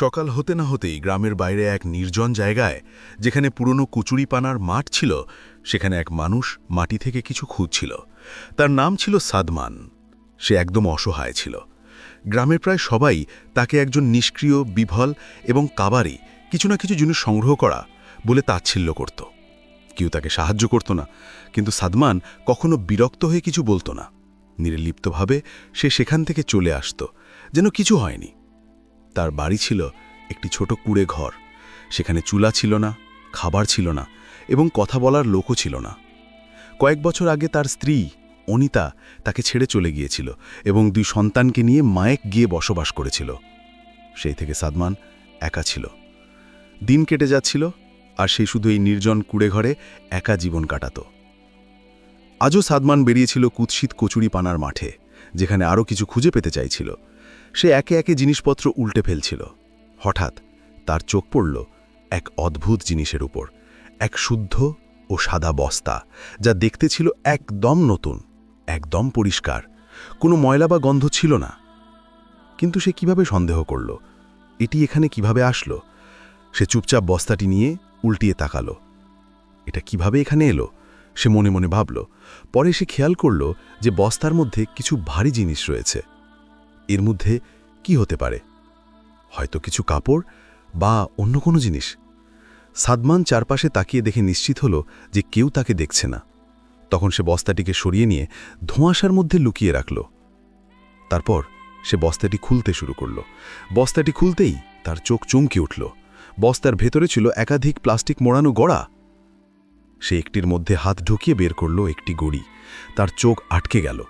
সকাল হতে না হতেই গ্রামের বাইরে এক নির্জন জায়গায়, যেখানে পুরনো কুচুরিপানার মাঠ ছিল, সেখানে এক মানুষ মাটি থেকে কিছু খুঁজছিল। তার নাম ছিল সাদমান। সে একদম অসহায় ছিল। গ্রামের প্রায় সবাই তাকে একজন নিষ্ক্রিয়, বিভল এবং কাবারি, কিছু না কিছু জিনিস সংগ্রহ করা বলে তাচ্ছিল্য করত। কেউ তাকে সাহায্য করত না, কিন্তু সাদমান কখনো বিরক্ত হয়ে কিছু বলতো না। নির্লিপ্তভাবে সে সেখান থেকে চলে আসত, যেন কিছু হয়নি। তার বাড়ি ছিল একটি ছোট কুড়ে ঘর। সেখানে চুলা ছিল না, খাবার ছিল না এবং কথা বলার লোকও ছিল না। কয়েক বছর আগে তার স্ত্রী অনিতা তাকে ছেড়ে চলে গিয়েছিল এবং দুই সন্তানকে নিয়ে মায়েক গিয়ে বসবাস করেছিল। সেই থেকে সাদমান একা ছিল। দিন কেটে যাচ্ছিল আর সে শুধু এই নির্জন কুড়ে ঘরে একা জীবন কাটাত। আজও সাদমান বেরিয়েছিল কুৎসিত কচুরি পানার মাঠে, যেখানে আরও কিছু খুঁজে পেতে চাইছিল। সে একে একে জিনিসপত্র উল্টে ফেলছিল। হঠাৎ তার চোখ পড়ল এক অদ্ভুত জিনিসের উপর, এক শুদ্ধ ও সাদা বস্তা, যা দেখতে ছিল একদম নতুন, একদম পরিষ্কার। কোনো ময়লা বা গন্ধ ছিল না। কিন্তু সে কীভাবে সন্দেহ করল? এটি এখানে কীভাবে আসলো? সে চুপচাপ বস্তাটি নিয়ে উল্টিয়ে তাকালো। এটা কীভাবে এখানে এলো? সে মনে মনে ভাবল। পরে সে খেয়াল করল যে বস্তার মধ্যে কিছু ভারী জিনিস রয়েছে। এর মধ্যে কি হতে পারে? হয়তো কিছু কাপড় বা অন্য কোনো জিনিস? সাদমান চারপাশে তাকিয়ে দেখে নিশ্চিত হলো যে কেউ তাকে দেখছে না। তখন সে বস্তাটিকে সরিয়ে নিয়ে ধোঁয়াশার মধ্যে লুকিয়ে রাখল। তারপর সে বস্তাটি খুলতে শুরু করল। বস্তাটি খুলতেই তার চোখ চমকে উঠল। বস্তার ভেতরে ছিল একাধিক প্লাস্টিক মোড়ানো গড়া। সে একটির মধ্যে হাত ঢুকিয়ে বের করল একটি গড়ি। তার চোখ আটকে গেল।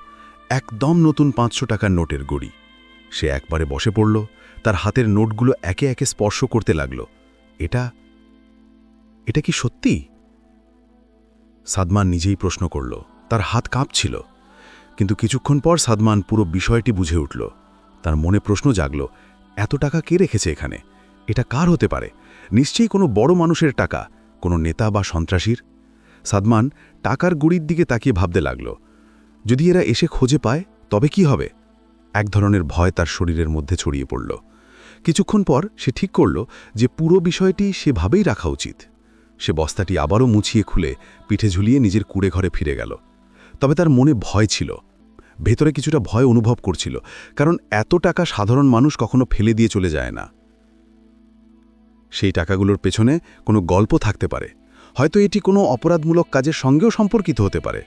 একদম নতুন পাঁচশো টাকার নোটের গড়ি। সে একবারে বসে পড়ল, তার হাতের নোটগুলো একে একে স্পর্শ করতে লাগল। এটা এটা কি সত্যি? সাদমান নিজেই প্রশ্ন করল। তার হাত কাঁপছিল, কিন্তু কিছুক্ষণ পর সাদমান পুরো বিষয়টি বুঝে উঠল। তার মনে প্রশ্ন জাগল, এত টাকা কে রেখেছে এখানে? এটা কার হতে পারে? নিশ্চয়ই কোনো বড় মানুষের টাকা, কোনো নেতা বা সন্ত্রাসীর? সাদমান টাকার গুড়ির দিকে তাকিয়ে ভাবতে লাগল, যদি এরা এসে খোঁজে পায়, তবে কি হবে? এক ধরনের ভয় তার শরীরের মধ্যে ছড়িয়ে পড়ল। কিছুক্ষণ পর সে ঠিক করল যে পুরো বিষয়টি সেভাবেই রাখা উচিত। সে বস্তাটি আবারও মুছিয়ে খুলে পিঠে ঝুলিয়ে নিজের কুড়ে ঘরে ফিরে গেল। তবে তার মনে ভয় ছিল। ভেতরে কিছুটা ভয় অনুভব করছিল, কারণ এত টাকা সাধারণ মানুষ কখনো ফেলে দিয়ে চলে যায় না। সেই টাকাগুলোর পেছনে কোনো গল্প থাকতে পারে। হয়তো এটি কোনো অপরাধমূলক কাজের সঙ্গেও সম্পর্কিত হতে পারে।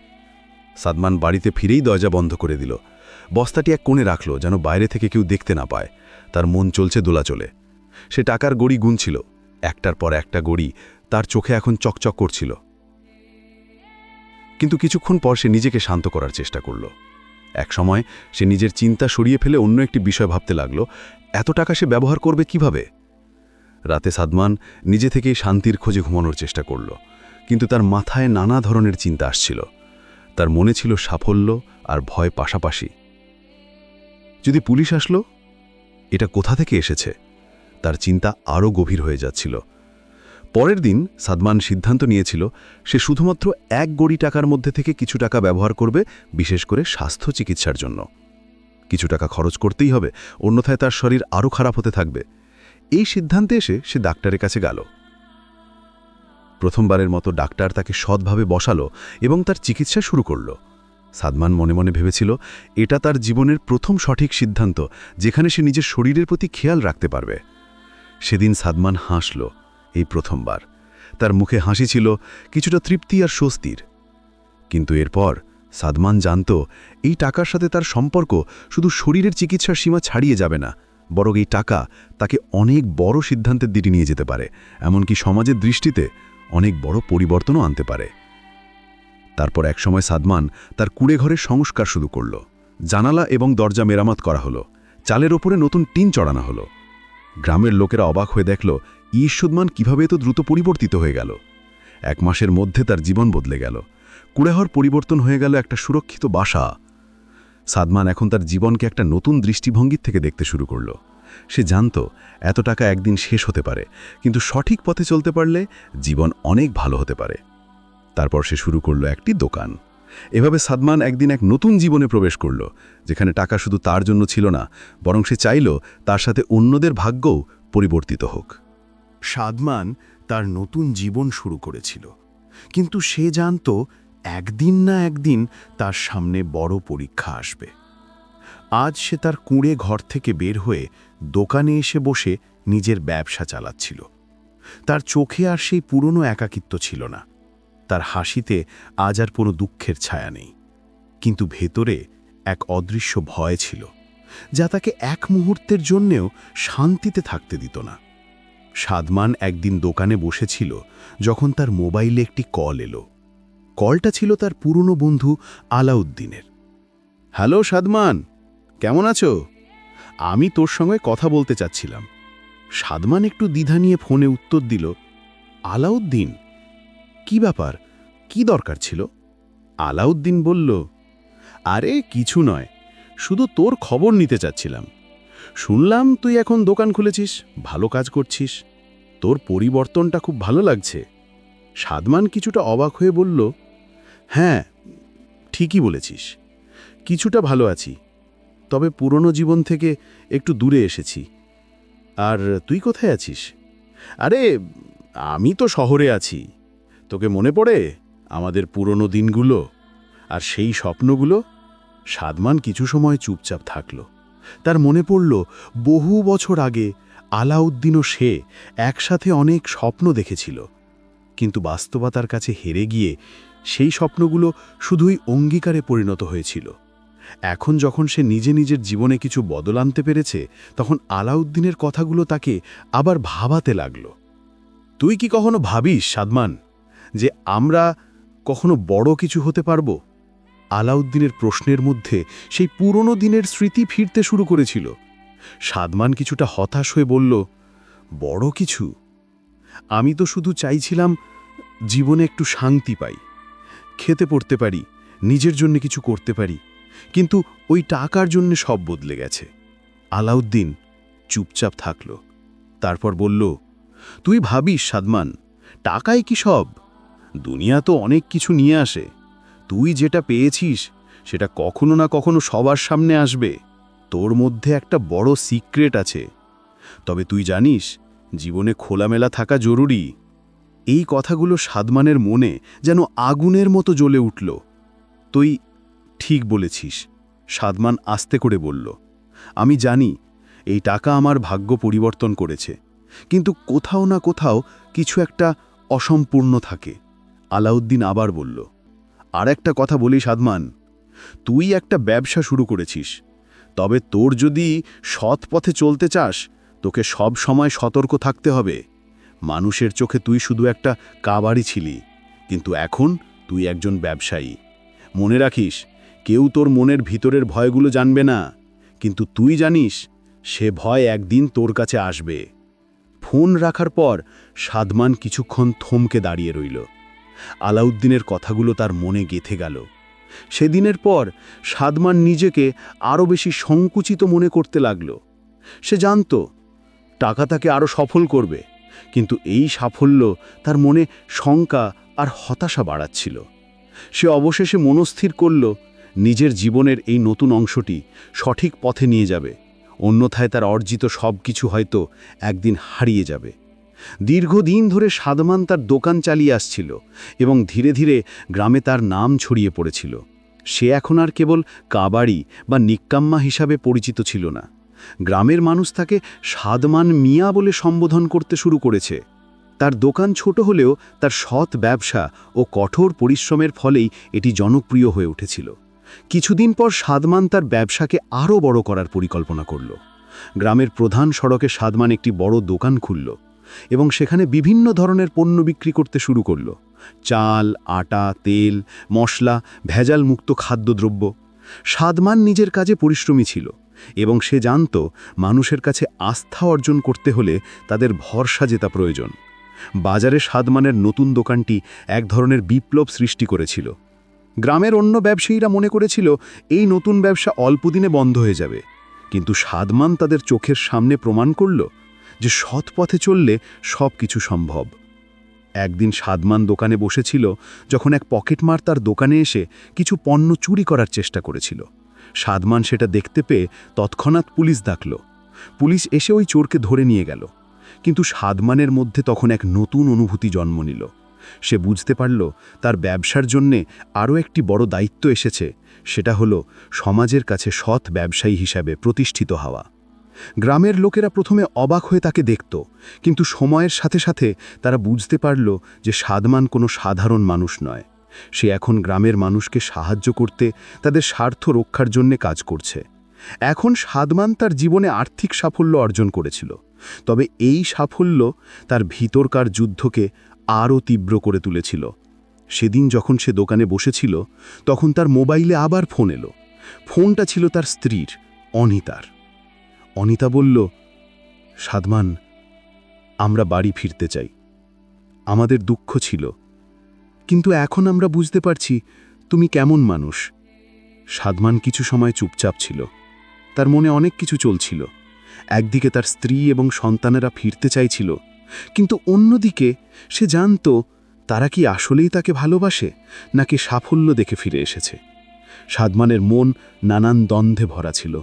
সাদমান বাড়িতে ফিরেই দরজা বন্ধ করে দিল। বস্তাটি এক কোণে রাখল যেন বাইরে থেকে কেউ দেখতে না পায়। তার মন চলছে দোলাচলে। সে টাকার গড়ি গুনছিল। একটার পর একটা গড়ি তার চোখে এখন চকচক করছিল। কিন্তু কিছুক্ষণ পর সে নিজেকে শান্ত করার চেষ্টা করল। এক সময় সে নিজের চিন্তা সরিয়ে ফেলে অন্য একটি বিষয় ভাবতে লাগল, এত টাকা সে ব্যবহার করবে কীভাবে? রাতে সাদমান নিজে থেকেই শান্তির খোঁজে ঘুমানোর চেষ্টা করল, কিন্তু তার মাথায় নানা ধরনের চিন্তা আসছিল। তার মনে ছিল সাফল্য আর ভয় পাশাপাশি। যদি পুলিশ আসলো, এটা কোথা থেকে এসেছে? তার চিন্তা আরও গভীর হয়ে যাচ্ছিল। পরের দিন সাদমান সিদ্ধান্ত নিয়েছিল, সে শুধুমাত্র এক গড়ি টাকার মধ্যে থেকে কিছু টাকা ব্যবহার করবে, বিশেষ করে স্বাস্থ্য চিকিৎসার জন্য। কিছু টাকা খরচ করতেই হবে, অন্যথায় তার শরীর আরও খারাপ হতে থাকবে। এই সিদ্ধান্তে এসে সে ডাক্তারের কাছে গেল। প্রথমবারের মতো ডাক্তার তাকে সৎভাবে বসালো এবং তার চিকিৎসা শুরু করল। সাদমান মনে মনে ভেবেছিল, এটা তার জীবনের প্রথম সঠিক সিদ্ধান্ত, যেখানে সে নিজের শরীরের প্রতি খেয়াল রাখতে পারবে। সেদিন সাদমান হাসল এই প্রথমবার। তার মুখে হাসি ছিল কিছুটা তৃপ্তি আর স্বস্তির। কিন্তু এরপর সাদমান জানত, এই টাকার সাথে তার সম্পর্ক শুধু শরীরের চিকিৎসার সীমা ছাড়িয়ে যাবে না, বরং এই টাকা তাকে অনেক বড় সিদ্ধান্তের দিকে নিয়ে যেতে পারে, এমনকি সমাজের দৃষ্টিতে অনেক বড় পরিবর্তনও আনতে পারে। তারপর একসময় সাদমান তার কুড়ে ঘরের সংস্কার শুরু করল। জানালা এবং দরজা মেরামত করা হলো। চালের ওপরে নতুন টিন চড়ানো হলো। গ্রামের লোকেরা অবাক হয়ে দেখল ঈশুদ্মান কীভাবে এত দ্রুত পরিবর্তিত হয়ে গেল? এক মাসের মধ্যে তার জীবন বদলে গেল। কুড়েহর পরিবর্তন হয়ে গেল একটা সুরক্ষিত বাসা। সাদমান এখন তার জীবনকে একটা নতুন দৃষ্টিভঙ্গির থেকে দেখতে শুরু করল। সে জানত, এত টাকা একদিন শেষ হতে পারে, কিন্তু সঠিক পথে চলতে পারলে জীবন অনেক ভালো হতে পারে। তারপর সে শুরু করল একটি দোকান। এভাবে সাদমান একদিন এক নতুন জীবনে প্রবেশ করল, যেখানে টাকা শুধু তার জন্য ছিল না, বরং সে চাইল তার সাথে অন্যদের ভাগ্যও পরিবর্তিত হোক। সাদমান তার নতুন জীবন শুরু করেছিল, কিন্তু সে জানত একদিন না একদিন তার সামনে বড় পরীক্ষা আসবে। আজ সে তার কুঁড়ে ঘর থেকে বের হয়ে দোকানে এসে বসে নিজের ব্যবসা চালাচ্ছিল। তার চোখে আর সেই পুরনো একাকিত্ব ছিল না। তার হাসিতে আজ আর কোনো দুঃখের ছায়া নেই। কিন্তু ভেতরে এক অদৃশ্য ভয় ছিল, যা তাকে এক মুহূর্তের জন্যেও শান্তিতে থাকতে দিত না। সাদমান একদিন দোকানে বসেছিল, যখন তার মোবাইলে একটি কল এলো। কলটা ছিল তার পুরনো বন্ধু আলাউদ্দিনের। হ্যালো সাদমান, কেমন আছো? আমি তোর সঙ্গে কথা বলতে চাচ্ছিলাম। সাদমান একটু দ্বিধা নিয়ে ফোনে উত্তর দিল, আলাউদ্দিন, কি ব্যাপার? কি দরকার ছিল? আলাউদ্দিন বলল, আরে, কিছু নয়। শুধু তোর খবর নিতে চাচ্ছিলাম। শুনলাম তুই এখন দোকান খুলেছিস, ভালো কাজ করছিস। তোর পরিবর্তনটা খুব ভালো লাগছে। সাদমান কিছুটা অবাক হয়ে বলল হ্যাঁ ঠিকই বলেছিস। কিছুটা ভালো আছি। তবে পুরনো জীবন থেকে একটু দূরে এসেছি। আর তুই কোথায় আছিস? আরে, আমি তো শহরে আছি। তোকে মনে পড়ে? আমাদের পুরনো দিনগুলো আর সেই স্বপ্নগুলো? সাদমান কিছু সময় চুপচাপ থাকল। তার মনে পড়ল, বহু বছর আগে আলাউদ্দিন ও সে একসাথে অনেক স্বপ্ন দেখেছিল। কিন্তু বাস্তবতার কাছে হেরে গিয়ে সেই স্বপ্নগুলো শুধুই অঙ্গীকারে পরিণত হয়েছিল। এখন যখন সে নিজে নিজের জীবনে কিছু বদল আনতে পেরেছে, তখন আলাউদ্দিনের কথাগুলো তাকে আবার ভাবাতে লাগল। তুই কি কখনো ভাবিস, সাদমান, যে আমরা কখনো বড় কিছু হতে পারব? আলাউদ্দিনের প্রশ্নের মধ্যে সেই পুরনো দিনের স্মৃতি ফিরতে শুরু করেছিল। সাদমান কিছুটা হতাশ হয়ে বলল, বড় কিছু? আমি তো শুধু চাইছিলাম জীবনে একটু শান্তি পাই। খেতে পড়তে পারি, নিজের জন্য কিছু করতে পারি, কিন্তু ওই টাকার জন্য সব বদলে গেছে। আলাউদ্দিন চুপচাপ থাকল। তারপর বলল, তুই ভাবিস সাদমান টাকাই কি সব? দুনিয়া তো অনেক কিছু নিয়ে আসে। তুই যেটা পেয়েছিস, সেটা কখনো না কখনো সবার সামনে আসবে। তোর মধ্যে একটা বড় সিক্রেট আছে। তবে তুই জানিস, জীবনে খোলামেলা থাকা জরুরি। এই কথাগুলো সাদমানের মনে যেন আগুনের মতো জ্বলে উঠল। তুই ঠিক বলেছিস, সাদমান আস্তে করে বলল, আমি জানি, এই টাকা আমার ভাগ্য পরিবর্তন করেছে। কিন্তু কোথাও না কোথাও কিছু একটা অসম্পূর্ণ থাকে। আলাউদ্দিন আবার বলল, আর একটা কথা বলি সাদমান তুই একটা ব্যবসা শুরু করেছিস, তবে তোর যদি সৎ পথে চলতে চাস, তোকে সব সময় সতর্ক থাকতে হবে। মানুষের চোখে তুই শুধু একটা কাবাড়ি ছিলি, কিন্তু এখন তুই একজন ব্যবসায়ী। মনে রাখিস, কেউ তোর মনের ভিতরের ভয়গুলো জানবে না, কিন্তু তুই জানিস, সে ভয় একদিন তোর কাছে আসবে। ফোন রাখার পর সাদমান কিছুক্ষণ থমকে দাঁড়িয়ে রইল। আলাউদ্দিনের কথাগুলো তার মনে গেথে গেল। সেদিনের পর সাদমান নিজেকে আরও বেশি সংকুচিত মনে করতে লাগল। সে জানত, টাকা তাকে আরও সফল করবে, কিন্তু এই সাফল্য তার মনে শঙ্কা আর হতাশা বাড়াচ্ছিল। সে অবশেষে মনস্থির করল, নিজের জীবনের এই নতুন অংশটি সঠিক পথে নিয়ে যাবে, অন্যথায় তার অর্জিত সব কিছু হয়তো একদিন হারিয়ে যাবে। দীর্ঘদিন ধরে সাদমান তার দোকান চালিয়ে আসছিল এবং ধীরে ধীরে গ্রামে তার নাম ছড়িয়ে পড়েছিল। সে এখন আর কেবল কাবাড়ি বা নিক্কাম্মা হিসাবে পরিচিত ছিল না। গ্রামের মানুষ তাকে সাদমান মিয়া বলে সম্বোধন করতে শুরু করেছে। তার দোকান ছোট হলেও তার সৎ ব্যবসা ও কঠোর পরিশ্রমের ফলেই এটি জনপ্রিয় হয়ে উঠেছিল। কিছুদিন পর সাদমান তার ব্যবসাকে আরও বড় করার পরিকল্পনা করল। গ্রামের প্রধান সড়কে সাদমান একটি বড় দোকান খুলল। এবং সেখানে বিভিন্ন ধরনের পণ্য বিক্রি করতে শুরু করল। চাল, আটা, তেল, মশলা, ভেজাল মুক্ত খাদ্যদ্রব্য। সাদমান নিজের কাজে পরিশ্রমী ছিল এবং সে জানত মানুষের কাছে আস্থা অর্জন করতে হলে তাদের ভরসা জেতা প্রয়োজন। বাজারে সাদমানের নতুন দোকানটি এক ধরনের বিপ্লব সৃষ্টি করেছিল। গ্রামের অন্য ব্যবসায়ীরা মনে করেছিল, এই নতুন ব্যবসা অল্পদিনে বন্ধ হয়ে যাবে। কিন্তু সাদমান তাদের চোখের সামনে প্রমাণ করল যে সৎ পথে চললে সব কিছু সম্ভব। একদিন সাদমান দোকানে বসেছিল, যখন এক পকেটমার তার দোকানে এসে কিছু পণ্য চুরি করার চেষ্টা করেছিল। সাদমান সেটা দেখতে পেয়ে তৎক্ষণাৎ পুলিশ ডাকল। পুলিশ এসে ওই চোরকে ধরে নিয়ে গেল। কিন্তু সাদমানের মধ্যে তখন এক নতুন অনুভূতি জন্ম নিল। সে বুঝতে পারল, তার ব্যবসার জন্যে আরও একটি বড় দায়িত্ব এসেছে, সেটা হলো সমাজের কাছে সৎ ব্যবসায়ী হিসাবে প্রতিষ্ঠিত হওয়া। গ্রামের লোকেরা প্রথমে অবাক হয়ে তাকে দেখত, কিন্তু সময়ের সাথে সাথে তারা বুঝতে পারল যে সাদমান কোনো সাধারণ মানুষ নয়। সে এখন গ্রামের মানুষকে সাহায্য করতে তাদের স্বার্থ রক্ষার জন্যে কাজ করছে। এখন সাদমান তার জীবনে আর্থিক সাফল্য অর্জন করেছিল, তবে এই সাফল্য তার ভিতরকার যুদ্ধকে আরও তীব্র করে তুলেছিল। সেদিন যখন সে দোকানে বসেছিল, তখন তার মোবাইলে আবার ফোন এলো। ফোনটা ছিল তার স্ত্রীর, অনিতার। অনিতা বলল সাদমান আমরা বাড়ি ফিরতে চাই। আমাদের দুঃখ ছিল। কিন্তু এখন আমরা বুঝতে পারছি তুমি কেমন মানুষ। সাদমান কিছু সময় চুপচাপ ছিল। তার মনে অনেক কিছু চলছিল। একদিকে তার স্ত্রী এবং সন্তানেরা ফিরতে চাইছিল। কিন্তু অন্যদিকে সে জানত, তারা কি আসলেই তাকে ভালোবাসে, নাকি সাফল্য দেখে ফিরে এসেছে। সাদমানের মন নানান দ্বন্দ্বে ভরা ছিল।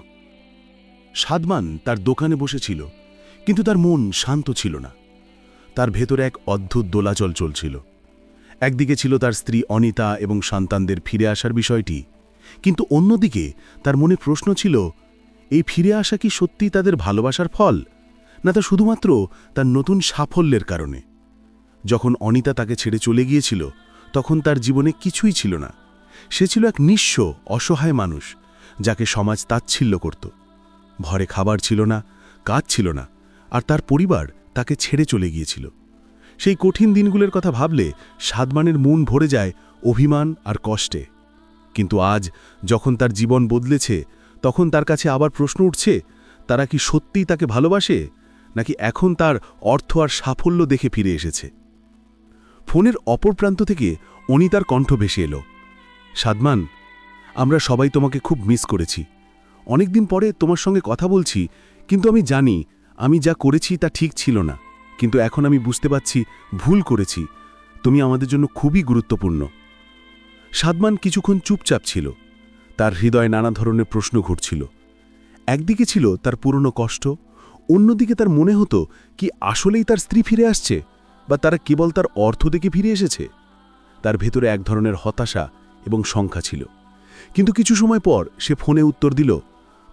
সাদমান তার দোকানে বসেছিল, কিন্তু তার মন শান্ত ছিল না। তার ভেতরে এক অদ্ভুত দোলাচল চলছিল। একদিকে ছিল তার স্ত্রী অনিতা এবং সন্তানদের ফিরে আসার বিষয়টি, কিন্তু অন্যদিকে তার মনে প্রশ্ন ছিল, এই ফিরে আসা কি সত্যি তাদের ভালোবাসার ফল, না তা শুধুমাত্র তার নতুন সাফল্যের কারণে? যখন অনিতা তাকে ছেড়ে চলে গিয়েছিল, তখন তার জীবনে কিছুই ছিল না। সে ছিল এক নিঃস্ব, অসহায় মানুষ, যাকে সমাজ তাচ্ছিল্য করত। ঘরে খাবার ছিল না, কাজ ছিল না, আর তার পরিবার তাকে ছেড়ে চলে গিয়েছিল। সেই কঠিন দিনগুলোর কথা ভাবলে সাদমানের মন ভরে যায় অভিমান আর কষ্টে। কিন্তু আজ যখন তার জীবন বদলেছে, তখন তার কাছে আবার প্রশ্ন উঠছে, তারা কি সত্যিই তাকে ভালোবাসে, নাকি এখন তার অর্থ আর সাফল্য দেখে ফিরে এসেছে? ফোনের অপর প্রান্ত থেকে অনিতার কণ্ঠ ভেসে এলো। সাদমান আমরা সবাই তোমাকে খুব মিস করেছি। অনেকদিন পরে তোমার সঙ্গে কথা বলছি, কিন্তু আমি জানি, আমি যা করেছি তা ঠিক ছিল না। কিন্তু এখন আমি বুঝতে পারছি, ভুল করেছি। তুমি আমাদের জন্য খুবই গুরুত্বপূর্ণ। সাদমান কিছুক্ষণ চুপচাপ ছিল। তার হৃদয়ে নানা ধরনের প্রশ্ন ঘুরছিল। একদিকে ছিল তার পুরনো কষ্ট, অন্যদিকে তার মনে হতো, কি আসলেই তার স্ত্রী ফিরে আসছে, বা তারা কেবল তার অর্থ দেখে ফিরে এসেছে। তার ভেতরে এক ধরনের হতাশা এবং শঙ্কা ছিল। কিন্তু কিছু সময় পর সে ফোনে উত্তর দিল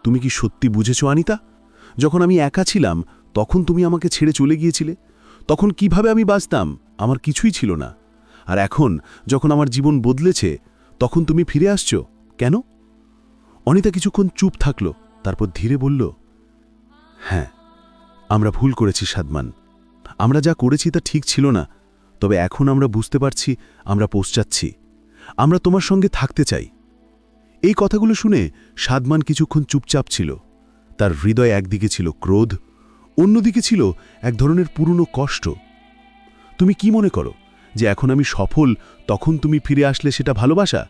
তুমি কি সত্যি বুঝেছ, আনিতা? যখন আমি একা ছিলাম, তখন তুমি আমাকে ছেড়ে চলে গিয়েছিলে। তখন কীভাবে আমি বাঁচতাম, আমার কিছুই ছিল না। আর এখন, যখন আমার জীবন বদলেছে, তখন তুমি ফিরে আসছো? কেন? অনিতা কিছুক্ষণ চুপ থাকল, তারপর ধীরে বলল হ্যাঁ আমরা ভুল করেছি, সাদমান। আমরা যা করেছি তা ঠিক ছিল না, তবে এখন আমরা বুঝতে পারছি, আমরা পৌঁছাচ্ছি। আমরা তোমার সঙ্গে থাকতে চাই। এই কথাগুলো শুনে সাদমান কিছুক্ষণ চুপচাপ ছিল। তার হৃদয় একদিকে ছিল ক্রোধ, অন্যদিকে ছিল এক ধরনের পুরনো কষ্ট। তুমি কি মনে করো যে এখন আমি সফল, তখন তুমি ফিরে আসলে সেটা ভালোবাসা?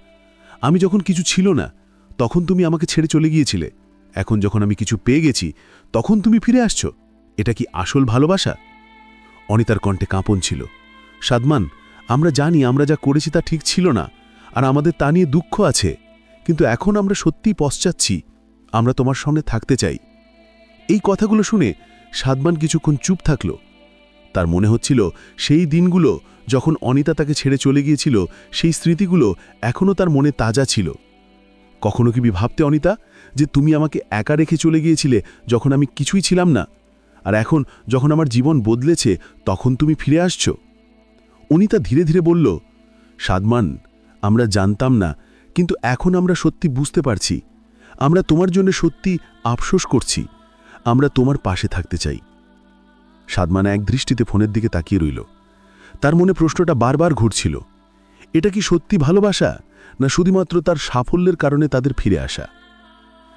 আমি যখন কিছু ছিল না, তখন তুমি আমাকে ছেড়ে চলে গিয়েছিলে। এখন যখন আমি কিছু পেয়ে গেছি, তখন তুমি ফিরে আসছো। এটা কি আসল ভালোবাসা? অনিতার কণ্ঠে কাঁপন ছিল। সাদমান, আমরা জানি আমরা যা করেছি তা ঠিক ছিল না, আর আমাদের তা নিয়ে দুঃখ আছে। কিন্তু এখন আমরা সত্যিই পশ্চাচ্ছি, আমরা তোমার সঙ্গে থাকতে চাই। এই কথাগুলো শুনে সাদমান কিছুক্ষণ চুপ থাকল। তার মনে হচ্ছিল সেই দিনগুলো যখন অনিতা তাকে ছেড়ে চলে গিয়েছিল, সেই স্মৃতিগুলো এখনও তার মনে তাজা ছিল। কখনো কি ভাবতে অনিতা, যে তুমি আমাকে একা রেখে চলে গিয়েছিলে যখন আমি কিছুই ছিলাম না? আর এখন যখন আমার জীবন বদলেছে, তখন তুমি ফিরে আসছো? অনিতা ধীরে ধীরে বলল সাদমান আমরা জানতাম না কিন্তু এখন আমরা সত্যি বুঝতে পারছি। আমরা তোমার জন্য সত্যি আফসোস করছি। আমরা তোমার পাশে থাকতে চাই। সাদমান এক দৃষ্টিতে ফোনের দিকে তাকিয়ে রইল। তার মনে প্রশ্নটা বারবার ঘুরছিল। এটা কি সত্যি ভালোবাসা, না শুধুমাত্র তার সাফল্যের কারণে তাদের ফিরে আসা?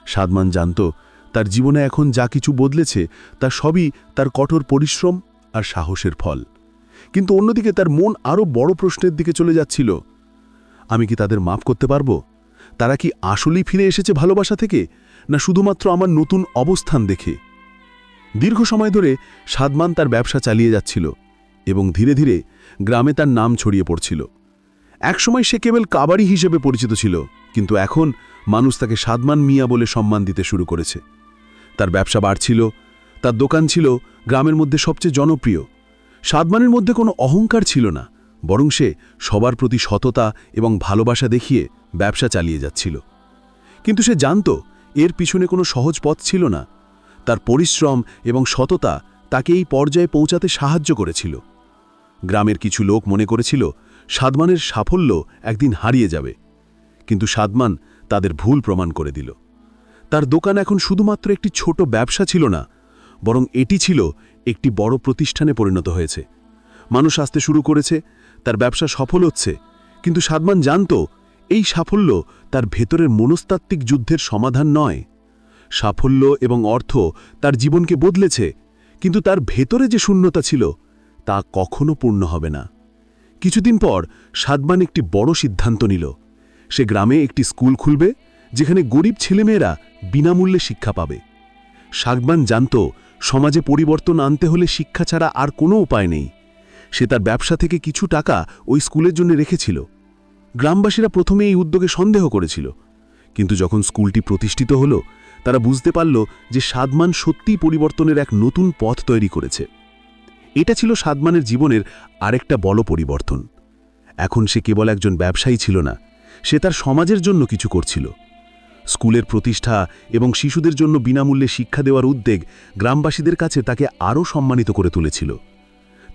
সাদমান জানত, তার জীবনে এখন যা কিছু বদলেছে, তা সবই তার কঠোর পরিশ্রম আর সাহসের ফল। কিন্তু অন্যদিকে তার মন আরও বড় প্রশ্নের দিকে চলে যাচ্ছিল। আমি কি তাদের মাফ করতে পারব? তারা কি আসলেই ফিরে এসেছে ভালোবাসা থেকে, না শুধুমাত্র আমার নতুন অবস্থান দেখে? দীর্ঘ সময় ধরে সাদমান তার ব্যবসা চালিয়ে যাচ্ছিল এবং ধীরে ধীরে গ্রামে তার নাম ছড়িয়ে পড়ছিল। একসময় সে কেবল কাবাড়ি হিসেবে পরিচিত ছিল, কিন্তু এখন মানুষ তাকে সাদমান মিয়া বলে সম্মান দিতে শুরু করেছে। তার ব্যবসা বাড়ছিল, তার দোকান ছিল, গ্রামের মধ্যে সবচেয়ে জনপ্রিয়। সাদমানের মধ্যে কোনো অহংকার ছিল না বরং সে সবার প্রতি সততা এবং ভালোবাসা দেখিয়ে ব্যবসা চালিয়ে যাচ্ছিল। কিন্তু সে জানত এর পিছনে কোনো সহজ পথ ছিল না। তার পরিশ্রম এবং সততা তাকে এই পর্যায়ে পৌঁছাতে সাহায্য করেছিল। গ্রামের কিছু লোক মনে করেছিল সাদমানের সাফল্য একদিন হারিয়ে যাবে। কিন্তু সাদমান তাদের ভুল প্রমাণ করে দিল। তার দোকান এখন শুধুমাত্র একটি ছোট ব্যবসা ছিল না, বরং এটি ছিল একটি বড় প্রতিষ্ঠানে পরিণত হয়েছে। মানুষ আসতে শুরু করেছে তার ব্যবসা সফল হচ্ছে। কিন্তু সাদমান জানত, এই সাফল্য তার ভেতরের মনস্তাত্ত্বিক যুদ্ধের সমাধান নয়। সাফল্য এবং অর্থ তার জীবনকে বদলেছে, কিন্তু তার ভেতরে যে শূন্যতা ছিল, তা কখনো পূর্ণ হবে না। কিছুদিন পর সাদমান একটি বড় সিদ্ধান্ত নিল। সে গ্রামে একটি স্কুল খুলবে, যেখানে গরিব ছেলেমেয়েরা বিনামূল্যে শিক্ষা পাবে। সাগবান জানত, সমাজে পরিবর্তন আনতে হলে শিক্ষা ছাড়া আর কোনো উপায় নেই। সে তার ব্যবসা থেকে কিছু টাকা ওই স্কুলের জন্য রেখেছিল। গ্রামবাসীরা প্রথমে এই উদ্যোগে সন্দেহ করেছিল। কিন্তু যখন স্কুলটি প্রতিষ্ঠিত হল, তারা বুঝতে পারল যে সাদমান সত্যিই পরিবর্তনের এক নতুন পথ তৈরি করেছে। এটা ছিল সাদমানের জীবনের আরেকটা বড় পরিবর্তন। এখন সে কেবল একজন ব্যবসায়ী ছিল না, সে তার সমাজের জন্য কিছু করছিল। স্কুলের প্রতিষ্ঠা এবং শিশুদের জন্য বিনামূল্যে শিক্ষা দেওয়ার উদ্যোগ গ্রামবাসীদের কাছে তাকে আরও সম্মানিত করে তুলেছিল।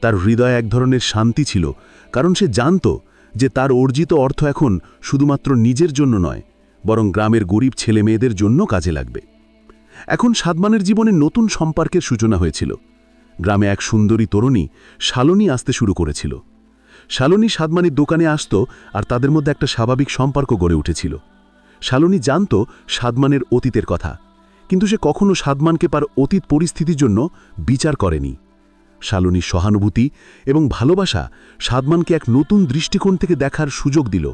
তার হৃদয়ে এক ধরনের শান্তি ছিল, কারণ সে জানত যে তার অর্জিত অর্থ এখন শুধুমাত্র নিজের জন্য নয়, বরং গ্রামের গরিব ছেলে মেয়েদের জন্য কাজে লাগবে। এখন সাদমানের জীবনে নতুন সম্পর্কের সূচনা হয়েছিল। গ্রামে এক সুন্দরী তরুণী শালনী আসতে শুরু করেছিল। শালনী সাদমানির দোকানে আসত আর তাদের মধ্যে একটা স্বাভাবিক সম্পর্ক গড়ে উঠেছিল। শালনী জানত সাদমানের অতীতের কথা, কিন্তু সে কখনো সাদমানকে পার অতীত পরিস্থিতির জন্য বিচার করেনি। শালনীর সহানুভূতি এবং ভালোবাসা সাদমানকে এক নতুন দৃষ্টিকোণ থেকে দেখার সুযোগ দিল।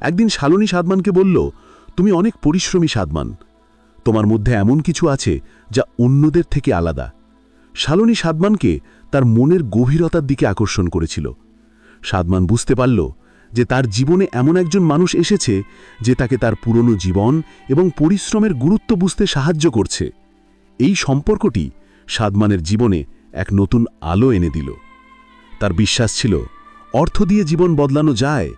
একদিন শালনী সাদমানকে বলল, তুমি অনেক পরিশ্রমী সাদমান। তোমার মধ্যে এমন কিছু আছে যা অন্যদের থেকে আলাদা। শালনী সাদমানকে তার মনের গভীরতার দিকে আকর্ষণ করেছিল। সাদমান বুঝতে পারল যে তার জীবনে এমন একজন মানুষ এসেছে যে তাকে তার পুরনো জীবন এবং পরিশ্রমের গুরুত্ব বুঝতে সাহায্য করছে। এই সম্পর্কটি সাদমানের জীবনে এক নতুন আলো এনে দিল। তার বিশ্বাস ছিল, অর্থ দিয়ে জীবন বদলানো যায়,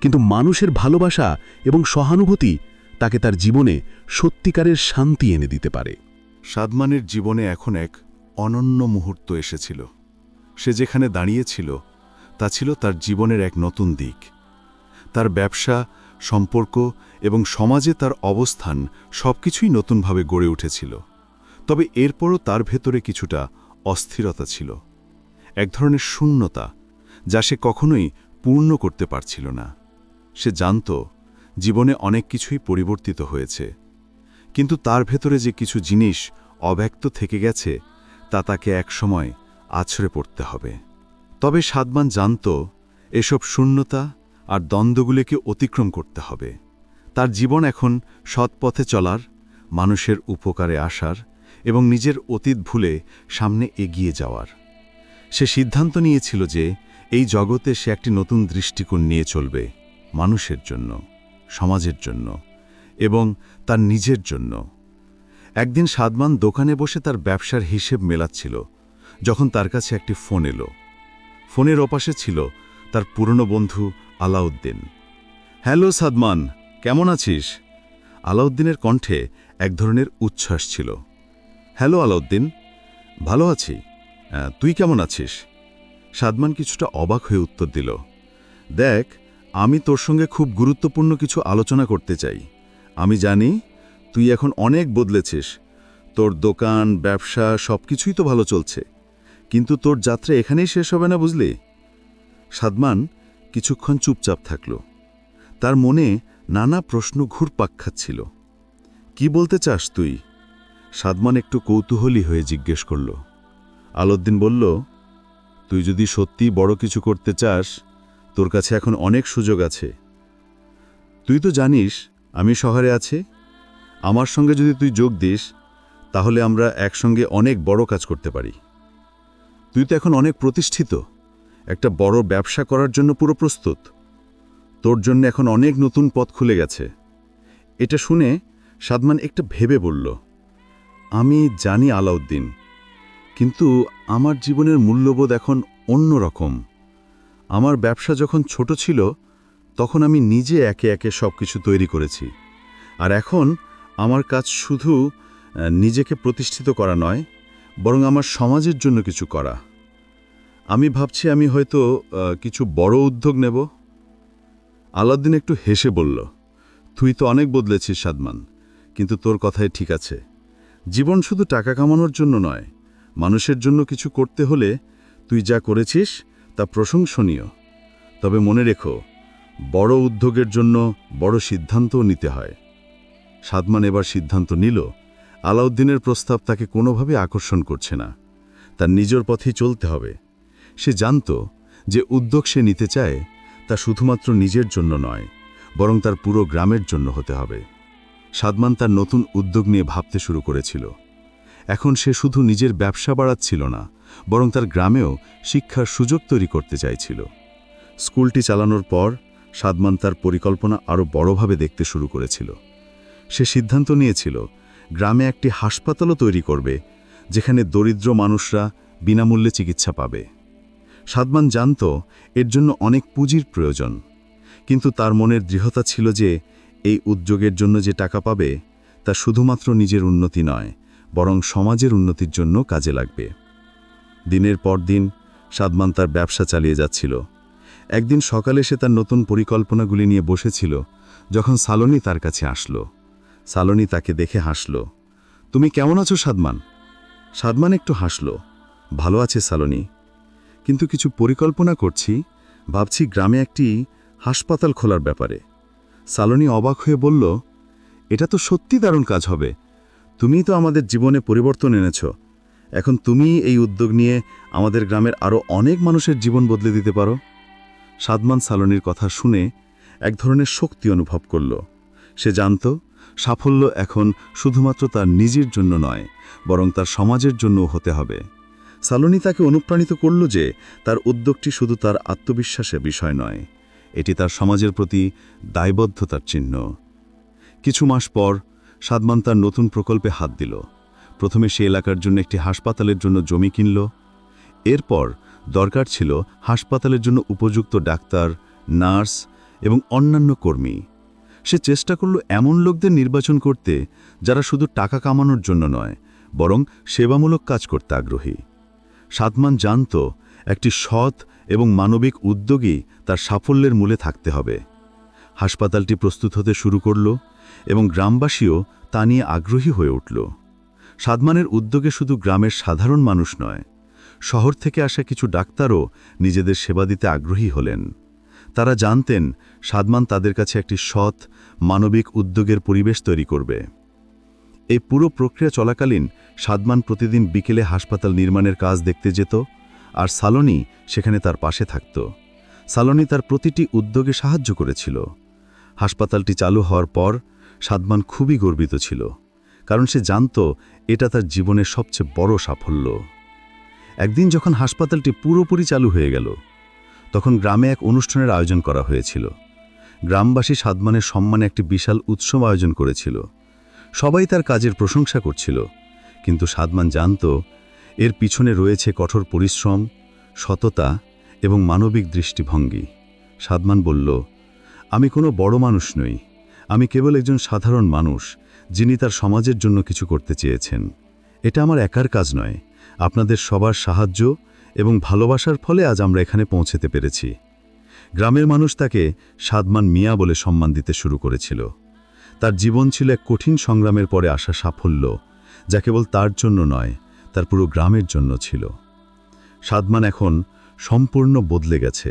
কিন্তু মানুষের ভালোবাসা এবং সহানুভূতি তাকে তার জীবনে সত্যিকারের শান্তি এনে দিতে পারে। সাদমানের জীবনে এখন এক অনন্য মুহূর্ত এসেছিল। সে যেখানে দাঁড়িয়েছিল, তা ছিল তার জীবনের এক নতুন দিক। তার ব্যবসা, সম্পর্ক এবং সমাজে তার অবস্থান সবকিছুই নতুনভাবে গড়ে উঠেছিল। তবে এরপরও তার ভেতরে কিছুটা অস্থিরতা ছিল, এক ধরনের শূন্যতা যা সে কখনোই পূর্ণ করতে পারছিল না। সে জানত জীবনে অনেক কিছুই পরিবর্তিত হয়েছে, কিন্তু তার ভেতরে যে কিছু জিনিস অব্যক্ত থেকে গেছে, তা তাকে একসময় আছড়ে পড়তে হবে। তবে সাদমান জানত এসব শূন্যতা আর দ্বন্দ্বগুলিকে অতিক্রম করতে হবে। তার জীবন এখন সৎপথে চলার, মানুষের উপকারে আসার এবং নিজের অতীত ভুলে সামনে এগিয়ে যাওয়ার। সে সিদ্ধান্ত নিয়েছিল যে এই জগতে সে একটি নতুন দৃষ্টিকোণ নিয়ে চলবে, মানুষের জন্য, সমাজের জন্য এবং তার নিজের জন্য। একদিন সাদমান দোকানে বসে তার ব্যবসার হিসেব মেলাচ্ছিল, যখন তার কাছে একটি ফোন এলো। ফোনের ওপাশে ছিল তার পুরনো বন্ধু আলাউদ্দিন। হ্যালো সাদমান, কেমন আছিস? আলাউদ্দিনের কণ্ঠে এক ধরনের উচ্ছ্বাস ছিল। হ্যালো আলাউদ্দিন, ভালো আছি। তুই কেমন আছিস? সাদমান কিছুটা অবাক হয়ে উত্তর দিল, দেখ, আমি তোর সঙ্গে খুব গুরুত্বপূর্ণ কিছু আলোচনা করতে চাই। আমি জানি তুই এখন অনেক বদলেছিস। তোর দোকান, ব্যবসা সব কিছুই তো ভালো চলছে। কিন্তু তোর যাত্রা এখানেই শেষ হবে না বুঝলি? সাদমান কিছুক্ষণ চুপচাপ থাকল। তার মনে নানা প্রশ্ন ঘুরপাক খাচ্ছিল। কি বলতে চাস তুই? সাদমান একটু কৌতূহলী হয়ে জিজ্ঞেস করল। আলউদ্দিন বলল, তুই যদি সত্যি বড় কিছু করতে চাস, তোর কাছে এখন অনেক সুযোগ আছে। তুই তো জানিস, আমি শহরে আছি। আমার সঙ্গে যদি তুই যোগ দিস, তাহলে আমরা একসঙ্গে অনেক বড় কাজ করতে পারি। তুই তো এখন অনেক প্রতিষ্ঠিত। একটা বড় ব্যবসা করার জন্য পুরো প্রস্তুত। তোর জন্য এখন অনেক নতুন পথ খুলে গেছে। এটা শুনে সাদমান একটা ভেবে বলল আমি জানি আলাউদ্দিন, কিন্তু আমার জীবনের মূল্যবোধ এখন অন্য রকম। আমার ব্যবসা যখন ছোট ছিল, তখন আমি নিজে একে একে সব কিছু তৈরি করেছি। আর এখন আমার কাজ শুধু নিজেকে প্রতিষ্ঠিত করা নয়, বরং আমার সমাজের জন্য কিছু করা। আমি ভাবছি আমি হয়তো কিছু বড় উদ্যোগ নেব। আলাউদ্দিন একটু হেসে বলল, তুই তো অনেক বদলেছিস সাদমান, কিন্তু তোর কথাই ঠিক আছে। জীবন শুধু টাকা কামানোর জন্য নয়, মানুষের জন্য কিছু করতে হলে তুই যা করেছিস তা প্রশংসনীয়। তবে মনে রেখো, বড় উদ্যোগের জন্য বড় সিদ্ধান্তও নিতে হয়। সাদমান এবার সিদ্ধান্ত নিল, আলাউদ্দিনের প্রস্তাব তাকে কোনোভাবে আকর্ষণ করছে না। তার নিজের পথেই চলতে হবে। সে জানত যে উদ্যোগ সে নিতে চায় তা শুধুমাত্র নিজের জন্য নয়, বরং তার পুরো গ্রামের জন্য হতে হবে। সাদমান তার নতুন উদ্যোগ নিয়ে ভাবতে শুরু করেছিল। এখন সে শুধু নিজের ব্যবসা বাড়াচ্ছিল না, বরং তার গ্রামেও শিক্ষার সুযোগ তৈরি করতে চাইছিল। স্কুলটি চালানোর পর সাদমান তার পরিকল্পনা আরও বড়ভাবে দেখতে শুরু করেছিল। সে সিদ্ধান্ত নিয়েছিল, গ্রামে একটি হাসপাতালও তৈরি করবে, যেখানে দরিদ্র মানুষরা বিনামূল্যে চিকিৎসা পাবে। সাদমান জানত এর জন্য অনেক পুঁজির প্রয়োজন, কিন্তু তার মনের দৃঢ়তা ছিল যে এই উদ্যোগের জন্য যে টাকা পাবে, তা শুধুমাত্র নিজের উন্নতি নয়, বরং সমাজের উন্নতির জন্য কাজে লাগবে। দিনের পর দিন সাদমান তার ব্যবসা চালিয়ে যাচ্ছিল। একদিন সকালে সে তার নতুন পরিকল্পনাগুলি নিয়ে বসেছিল, যখন সালনি তার কাছে আসলো। সালনি তাকে দেখে হাসল। তুমি কেমন আছো সাদমান? সাদমান একটু হাসল। ভালো আছে সালনি। কিন্তু কিছু পরিকল্পনা করছি। ভাবছি গ্রামে একটি হাসপাতাল খোলার ব্যাপারে। সালনি অবাক হয়ে বলল, এটা তো সত্যি দারুণ কাজ হবে। তুমিই তো আমাদের জীবনে পরিবর্তন এনেছ। এখন তুমি এই উদ্যোগ নিয়ে আমাদের গ্রামের আরও অনেক মানুষের জীবন বদলে দিতে পারো। সাদমান সালনির কথা শুনে এক ধরনের শক্তি অনুভব করল। সে জানত, সাফল্য এখন শুধুমাত্র তার নিজের জন্য নয়, বরং তার সমাজের জন্যও হতে হবে। সালনি তাকে অনুপ্রাণিত করল যে তার উদ্যোগটি শুধু তার আত্মবিশ্বাসের বিষয় নয়। এটি তার সমাজের প্রতি দায়বদ্ধতার চিহ্ন। কিছু মাস পর সাদমান তার নতুন প্রকল্পে হাত দিল। প্রথমে সে এলাকার জন্য একটি হাসপাতালের জন্য জমি কিনল। এরপর দরকার ছিল হাসপাতালের জন্য উপযুক্ত ডাক্তার, নার্স এবং অন্যান্য কর্মী। সে চেষ্টা করল এমন লোকদের নির্বাচন করতে যারা শুধু টাকা কামানোর জন্য নয়, বরং সেবামূলক কাজ করতে আগ্রহী। সাদমান জানত একটি সৎ এবং মানবিক উদ্যোগই তার সাফল্যের মূলে থাকতে হবে। হাসপাতালটি প্রস্তুত হতে শুরু করল এবং গ্রামবাসীও তা নিয়ে আগ্রহী হয়ে উঠল। সাদমানের উদ্যোগে শুধু গ্রামের সাধারণ মানুষ নয়, শহর থেকে আসা কিছু ডাক্তারও নিজেদের সেবা দিতে আগ্রহী হলেন। তারা জানতেন সাদমান তাদের কাছে একটি সৎ, মানবিক উদ্যোগের পরিবেশ তৈরি করবে। এই পুরো প্রক্রিয়া চলাকালীন সাদমান প্রতিদিন বিকেলে হাসপাতাল নির্মাণের কাজ দেখতে যেত আর সালনি সেখানে তার পাশে থাকত। সালনি তার প্রতিটি উদ্যোগে সাহায্য করেছিল। হাসপাতালটি চালু হওয়ার পর সাদমান খুবই গর্বিত ছিল, কারণ সে জানত এটা তার জীবনের সবচেয়ে বড় সাফল্য। একদিন যখন হাসপাতালটি পুরোপুরি চালু হয়ে গেল, তখন গ্রামে এক অনুষ্ঠানের আয়োজন করা হয়েছিল। গ্রামবাসী সাদমানের সম্মানে একটি বিশাল উৎসব আয়োজন করেছিল। সবাই তার কাজের প্রশংসা করছিল, কিন্তু সাদমান জানত এর পিছনে রয়েছে কঠোর পরিশ্রম, সততা এবং মানবিক দৃষ্টিভঙ্গি। সাদমান বলল, আমি কোনো বড় মানুষ নই। আমি কেবল একজন সাধারণ মানুষ, যিনি তার সমাজের জন্য কিছু করতে চেয়েছেন। এটা আমার একার কাজ নয়। আপনাদের সবার সাহায্য এবং ভালোবাসার ফলে আজ আমরা এখানে পৌঁছেতে পেরেছি। গ্রামের মানুষ তাকে সাদমান মিয়া বলে সম্মান দিতে শুরু করেছিল। তার জীবন ছিল এক কঠিন সংগ্রামের পরে আসা সাফল্য, যা কেবল তার জন্য নয় তার পুরো গ্রামের জন্য ছিল। সাদমান এখন সম্পূর্ণ বদলে গেছে।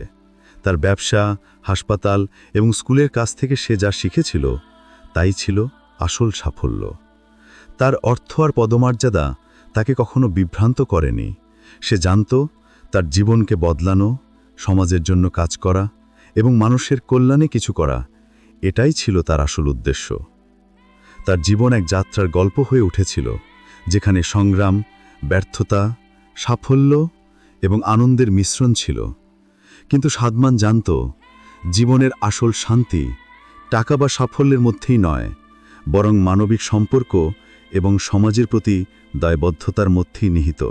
তার ব্যবসা, হাসপাতাল এবং স্কুলের কাছ থেকে সে যা শিখেছিল, তাই ছিল আসল সাফল্য। তার অর্থ আর পদমর্যাদা তাকে কখনো বিভ্রান্ত করেনি। সে জানত তার জীবনকে বদলানো, সমাজের জন্য কাজ করা এবং মানুষের কল্যাণে কিছু করা, এটাই ছিল তার আসল উদ্দেশ্য। তার জীবন এক যাত্রার গল্প হয়ে উঠেছিল, যেখানে সংগ্রাম ব্যর্থতা, সাফল্য এবং আনন্দের মিশ্রণ ছিল। কিন্তু সাদমান জানত, জীবনের আসল শান্তি টাকা বা সাফল্যের মধ্যেই নয়, বরং মানবিক সম্পর্ক এবং সমাজের প্রতি দায়বদ্ধতার মধ্যেই নিহিত।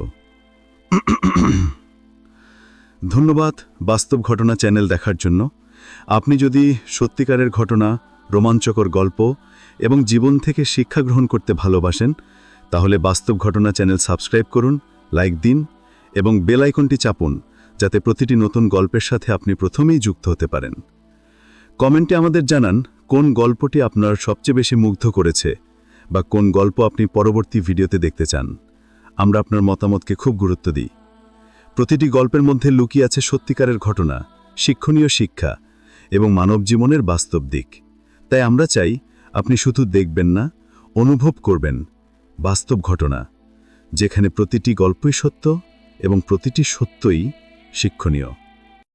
ধন্যবাদ বাস্তব ঘটনা চ্যানেল দেখার জন্য। আপনি যদি সত্যিকারের ঘটনা, রোমাঞ্চকর গল্প এবং জীবন থেকে শিক্ষা গ্রহণ করতে ভালোবাসেন তাহলে বাস্তব ঘটনা চ্যানেল সাবস্ক্রাইব করুন, লাইক দিন এবং বেল আইকনটি চাপুন যাতে প্রতিটি নতুন গল্পের সাথে আপনি প্রথমেই যুক্ত হতে পারেন। কমেন্টে আমাদের জানান, কোন গল্পটি আপনার সবচেয়ে বেশি মুগ্ধ করেছে বা কোন গল্প আপনি পরবর্তী ভিডিওতে দেখতে চান। আমরা আপনার মতামতকে খুব গুরুত্ব দিই। প্রতিটি গল্পের মধ্যে লুকিয়ে আছে সত্যিকারের ঘটনা, শিক্ষণীয় শিক্ষা এবং মানব জীবনের বাস্তব দিক। তাই আমরা চাই, আপনি শুধু দেখবেন না, অনুভব করবেন বাস্তব ঘটনা যেখানে প্রতিটি গল্পই সত্য এবং প্রতিটি সত্যই শিক্ষণীয়।